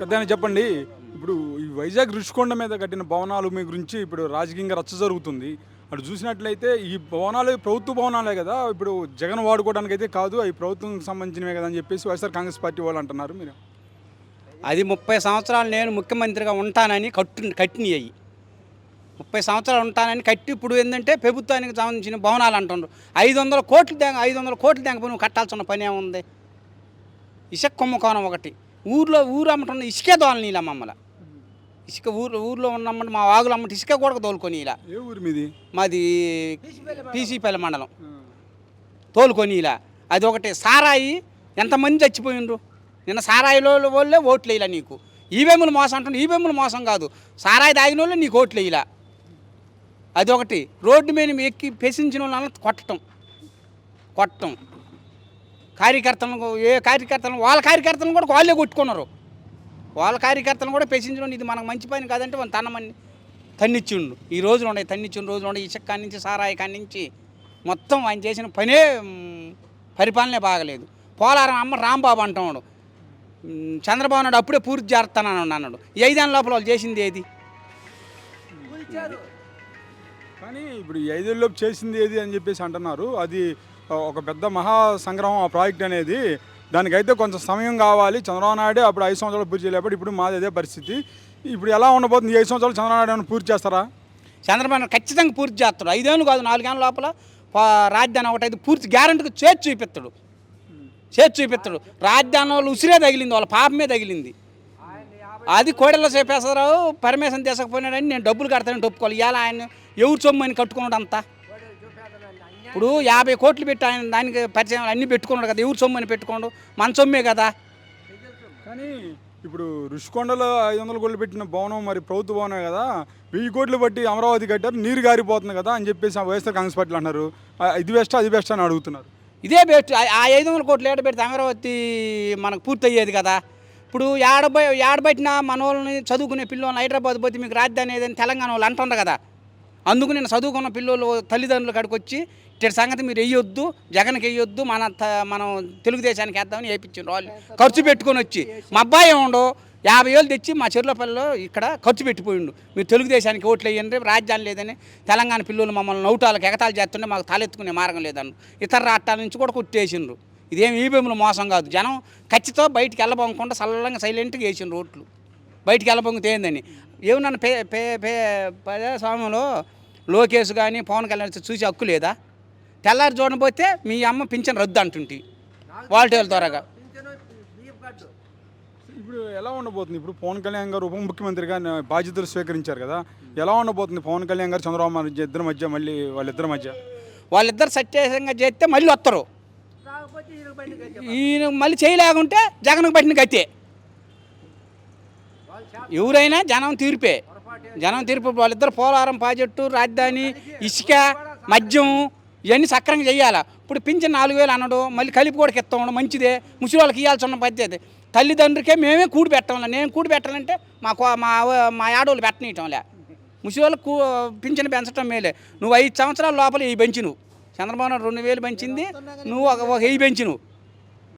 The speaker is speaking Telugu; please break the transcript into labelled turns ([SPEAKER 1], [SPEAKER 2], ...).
[SPEAKER 1] పెద్ద చెప్పండి. ఇప్పుడు ఈ వైజాగ్ రుషికొండ మీద కట్టిన భవనాలు మీ గురించి ఇప్పుడు రాజకీయంగా రచ్చ జరుగుతుంది. అటు చూసినట్లయితే ఈ భవనాలు ప్రభుత్వ భవనాలే కదా. ఇప్పుడు జగన్ వాడుకోవడానికి అయితే కాదు అవి ప్రభుత్వం సంబంధించినవే కదా అని చెప్పేసి వైఎస్ఆర్ కాంగ్రెస్ పార్టీ వాళ్ళు అంటున్నారు మీరు.
[SPEAKER 2] అది ముప్పై సంవత్సరాలు నేను ముఖ్యమంత్రిగా ఉంటానని కట్టు కట్టినాయి ముప్పై సంవత్సరాలు ఉంటానని కట్టి ఇప్పుడు ఏంటంటే ప్రభుత్వానికి సంబంధించిన భవనాలు అంటుండ్రు ఐదు వందల కోట్లు దాకా ఐదు వందల కోట్లు దాకా నువ్వు కట్టాల్సిన పని ఏముంది? ఇసక్ కుంభకోణం ఒకటి. ఊర్లో ఊరు అమ్మటం ఇసుకే దోలని ఇలా మమ్మల్ని. ఇసుక ఊర్లో ఊర్లో ఉన్నమ్మంటే మా వాగులు అమ్మటి ఇసుక కూడా తోలుకొని ఇలా.
[SPEAKER 1] ఏ ఊరు మీది?
[SPEAKER 2] మాది పీసీపల్లి మండలం. తోలుకొని ఇలా. అది ఒకటి సారాయి ఎంతమంది చచ్చిపోయిండ్రు? నిన్న సారాయిలో వాళ్ళే ఓట్లు వేయలే నీకు. ఈవెములు మోసం అంటున్నా ఈవెములు మోసం కాదు. సారాయి తాగిన వాళ్ళు నీకు ఓట్లు వేయలే అది ఒకటి రోడ్డు మీద ఎక్కి పెసించిన వాళ్ళని కొట్టడం కొట్టడం కార్యకర్తలను ఏ కార్యకర్తలను వాళ్ళ కార్యకర్తలను కూడా వాళ్ళే కొట్టుకున్నారు. వాళ్ళ కార్యకర్తలను కూడా పెసించడం ఇది మనకు మంచి పని కాదంటే వాళ్ళు తన్నమని తన్నిచ్చిండు. ఈ రోజులు ఉన్నాయి తన్నిచ్చిన రోజులు ఉన్నాయి. ఇసుక నుంచి సారాయి నుంచి మొత్తం ఆయన చేసిన పనే పరిపాలనే బాగలేదు. పోలారం అమ్మ రాంబాబు అంటున్నాడు. చంద్రబాబు నాయుడు అప్పుడే పూర్తి చేస్తానని అన్నాడు. ఐదేళ్ళ లోపల వాళ్ళు చేసింది ఏది?
[SPEAKER 1] కానీ ఇప్పుడు ఈ ఐదేళ్ళలోపు చేసింది ఏది అని చెప్పేసి అంటున్నారు. అది ఒక పెద్ద మహా సంగ్రహం ఆ ప్రాజెక్ట్ అనేది. దానికైతే కొంచెం సమయం కావాలి. చంద్రబాబు అప్పుడు ఐదు సంవత్సరాలు పూర్తి చేయలేకపోతే ఇప్పుడు మాది అదే పరిస్థితి. ఇప్పుడు ఎలా ఉండబోతుంది? ఐదు సంవత్సరాలు చంద్రబాబు నాయుడు పూర్తి చేస్తారా?
[SPEAKER 2] చంద్రబాబు ఖచ్చితంగా పూర్తి చేస్తాడు. ఐదేళ్ళు కాదు నాలుగేళ్ళ లోపల పా- రాజధాని ఒకటి అయితే పూర్తి గ్యారంటీకి చేతి చూపిస్తాడు. చేతి చూపిస్తాడు. రాజధాని వాళ్ళు ఉసిరే తగిలింది వాళ్ళ పాపమే తగిలింది. అది కోడెల్లో చేపేస్తారావు పరమేశ్వరం తీసుకపోయినాడని నేను డబ్బులు కడతానని ఒప్పుకోవాలి. ఇవాళ ఆయన ఎవరు సొమ్ము అని కట్టుకున్నాడు అంతా ఇప్పుడు యాభై కోట్లు పెట్టి ఆయన దానికి పరిచయం అన్నీ పెట్టుకున్నాడు కదా ఎవరు సొమ్ము అని పెట్టుకోండు మన సొమ్మే కదా.
[SPEAKER 1] కానీ ఇప్పుడు రుషికొండలో ఐదు వందల కోట్లు పెట్టిన భవనం మరి ప్రభుత్వ భవనమే కదా వెయ్యి కోట్లు బట్టి అమరావతి కట్టారు నీరు గారిపోతుంది కదా అని చెప్పేసి ఆ వైఎస్ఆర్ కాంగ్రెస్ పార్టీలు అంటున్నారు. ఆ, ఇది బెస్ట్ అది బెస్ట్ అని అడుగుతున్నారు.
[SPEAKER 2] ఇదే బెస్ట్ ఆ- ఐదు వందల కోట్లు ఏడ పెడితే అమరావతి మనకు పూర్తి అయ్యేది కదా. ఇప్పుడు ఏడబై ఏడబట్టిన మన వాళ్ళని చదువుకునే పిల్లలు హైదరాబాద్ పోతే మీకు రాజధాని ఏదని తెలంగాణ వాళ్ళు అంటుండ్రు కదా. అందుకు నేను చదువుకున్న పిల్లలు తల్లిదండ్రుల కాడికి వచ్చి ఇట్టి సంగతి మీరు వేయొద్దు జగన్కి వేయొద్దు మన త- మనం తెలుగుదేశానికి వేద్దామని వేయించారు వాళ్ళు. ఖర్చు పెట్టుకొని వచ్చి మా అబ్బాయి ఏముండో యాభై వేలు తెచ్చి మా చెర్లపల్లిలో ఇక్కడ ఖర్చు పెట్టిపోయిండు. మీరు తెలుగుదేశానికి ఓట్లు వేయండి రాజ్యాన్ని లేదని తెలంగాణ పిల్లలు మమ్మల్ని నౌటాలకు ఎగతాలు చేస్తుంటే మాకు తలెత్తుకునే మార్గం లేదన్ను ఇతర రాష్ట్రాల నుంచి కూడా కొట్టేసిండ్రు. ఇదేం ఈబీఎంలు మోసం కాదు. జనం ఖచ్చితంగా బయటికి వెళ్ళబోకుండా సల్లంగా సైలెంట్గా వేసిండ్రు ఓట్లు. బయటికి వెళ్ళబొంగితే ఏందని? ఏమన్నా పే పే పే ప్రజాస్వామ్యంలో లోకేష్ కానీ పవన్ కళ్యాణ్ చూసి హక్కు లేదా? తెల్లారి చూడబోతే మీ అమ్మ పింఛన్ రద్దు అంటుంటి. వాల్టేల ద్వారాగా.
[SPEAKER 1] ఇప్పుడు ఎలా ఉండబోతుంది? ఇప్పుడు పవన్ కళ్యాణ్ గారు ఉప ముఖ్యమంత్రిగా బాధ్యతలు స్వీకరించారు కదా. ఎలా ఉండబోతుంది పవన్ కళ్యాణ్ గారు చంద్రబాబు నాయుడు ఇద్దరి మధ్య మళ్ళీ వాళ్ళిద్దరి మధ్య?
[SPEAKER 2] వాళ్ళిద్దరు సత్యాసంగా చేస్తే మళ్ళీ వస్తారు ఈయన మళ్ళీ చేయలేకుంటే జగన్కు పట్టిన గతే ఎవరైనా జనం తీర్పే. జనం తీర్పు వాళ్ళిద్దరు పోలవరం ప్రాజెక్టు రాజధాని ఇసుక మద్యం ఇవన్నీ సక్రంగా చేయాలి? ఇప్పుడు పింఛన్ నాలుగు వేలు అన్నాడు మళ్ళీ కలిపి కూడా ఇస్తాం మంచిదే. ముసలి వాళ్ళకి ఇవ్వాల్సి ఉన్న పద్ధతి. తల్లిదండ్రులకే మేమే కూడి పెట్టాలి నేను కూడి పెట్టాలంటే మా మా మా ఆడవాళ్ళు పెట్టనీయటంలే. ముసలి వాళ్ళకి పింఛన్ పెంచడం మేలే. నువ్వు ఐదు సంవత్సరాల లోపల ఈ పెంచి నువ్వు చంద్రబాబు నాయుడు రెండు వేలు పెంచింది నువ్వు ఒక ఒక వెయ్యి పెంచి నువ్వు